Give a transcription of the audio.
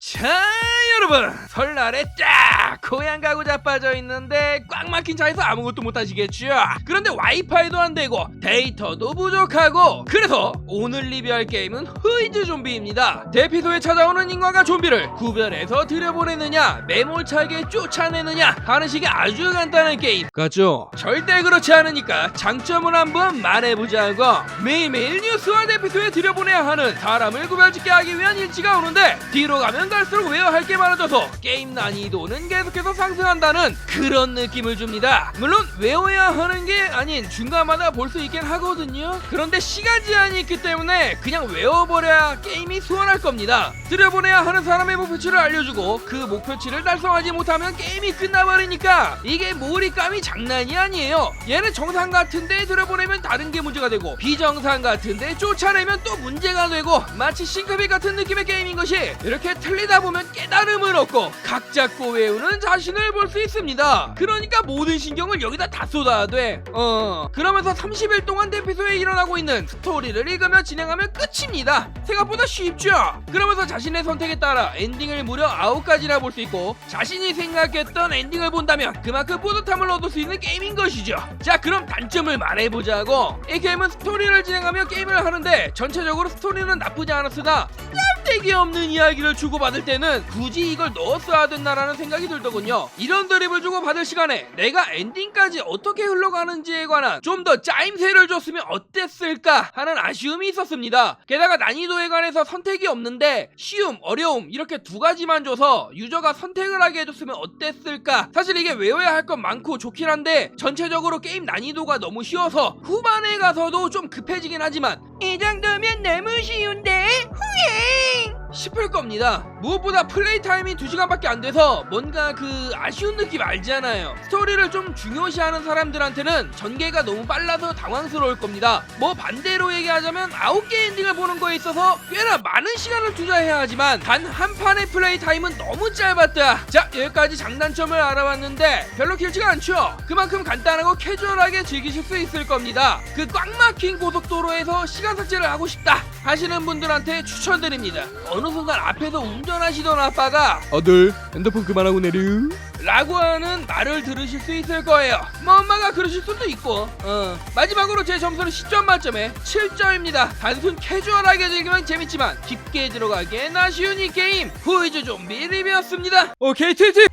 자 여러분 설날에 딱 고향 가고 자빠져 있는데 꽉 막힌 차에서 아무것도 못 하시겠죠 그런데 와이파이도 안 되고 데이터도 부족하고 그래서 오늘 리뷰할 게임은 흐이즈 좀비입니다. 대피소에 찾아오는 인간과 좀비를 구별해서 들여보내느냐 매몰차게 쫓아내느냐 하는 식의 아주 간단한 게임. 같죠? 절대 그렇지 않으니까 장점을 한번 말해보자고. 매일매일 뉴스와 대피소에 들여보내야 하는 사람을 구별짓게 하기 위한 일지가 오는데 뒤로 가면 갈수록 외워야 할게 많아 져서 게임 난이도는 계속해서 상승한다는 그런 느낌을 줍니다. 물론 외워야 하는 게 아닌 중간마다 볼 수 있긴 하거든요. 그런데 시간 제한이 있기 때문에 그냥 외워버려야 게임이 수월할 겁니다. 들여보내야 하는 사람의 목표치를 알려주고 그 목표치를 달성하지 못하면 게임이 끝나버리니까 이게 몰입감이 장난이 아니에요. 얘는 정상 같은데 들여보내면 다른 게 문제가 되고 비정상 같은데 쫓아내면 또 문제가 되고 마치 싱크빅 같은 느낌의 게임인 것이 이렇게 틀리다 보면 깨달음을 얻고 각 잡고 외우는 자신을 볼 수 있습니다. 그러니까 모든 신경을 여기다 다 쏟아야 돼. 어. 그러면서 30일 동안 대피소에 일어나고 있는 스토리를 읽으며 진행하면 끝입니다. 생각보다 쉽죠? 그러면서 자신의 선택에 따라 엔딩을 무려 9가지나 볼 수 있고 자신이 생각했던 엔딩을 본다면 그만큼 뿌듯함을 얻을 수 있는 게임인 것이죠. 자, 그럼 단점을 말해보자고. 이 게임은 스토리를 진행하며 게임을 하는데 전체적으로 스토리는 나쁘지 않았으나 쓸데기 없는 이야기를 주고받을 때는 굳이 이걸 넣었어야 된다라는 생각이 들더군요. 이런 드립을 주고받을 시간에 내가 엔딩까지 어떻게 흘러가는지에 관한 좀 더 짜임새를 줬으면 어땠을까 하는 아쉬움이 있었습니다. 게다가 난이도에 관해서 선택이 없는데 쉬움, 어려움 이렇게 두 가지만 줘서 유저가 선택을 하게 해줬으면 어땠을까 사실 이게 외워야 할 건 많고 좋긴 한데 전체적으로 게임 난이도가 너무 쉬워서 후반에 가서도 좀 급해지긴 하지만 이 정도면 너무 쉬운데 후행 싶을 겁니다. 무엇보다 플레이 타임이 2시간밖에 안 돼서 뭔가 그 아쉬운 느낌 알잖아요. 스토리를 좀 중요시하는 사람들한테는 전개가 너무 빨라서 당황스러울 겁니다. 뭐 반대로 얘기하자면 9개 엔딩을 보는 거에 있어서 꽤나 많은 시간을 투자해야 하지만 단 한 판의 플레이 타임은 너무 짧았다. 자, 여기까지 장단점을 알아봤는데 별로 길지가 않죠. 그만큼 간단하고 캐주얼하게 즐기실 수 있을 겁니다. 그 꽉 막힌 고속도로에서 시간 삭제를 하고 싶다 하시는 분들한테 추천드립니다. 어느 순간 앞에서 운전하시던 아빠가 아들 핸드폰 그만하고 내려 라고 하는 말을 들으실 수 있을 거예요. 뭐 엄마가 그러실 수도 있고. 어. 마지막으로 제 점수는 10점 만점에 7점입니다. 단순 캐주얼하게 즐기면 재밌지만 깊게 들어가기엔 아쉬운 이 게임 후이즈 좀비 리뷰였습니다. 오케이 TT